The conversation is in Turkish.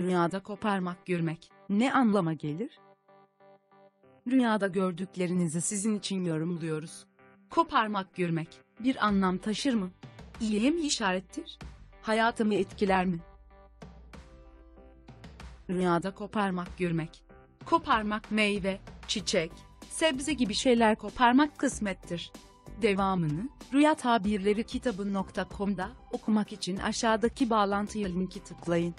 Rüyada koparmak görmek ne anlama gelir? Rüyada gördüklerinizi sizin için yorumluyoruz. Koparmak görmek bir anlam taşır mı? İyiye mi işarettir? Hayatımı etkiler mi? Rüyada koparmak görmek. Koparmak meyve, çiçek, sebze gibi şeyler koparmak kısmettir. Devamını Rüya Tabirleri kitabı.com'da okumak için aşağıdaki bağlantıya linki tıklayın.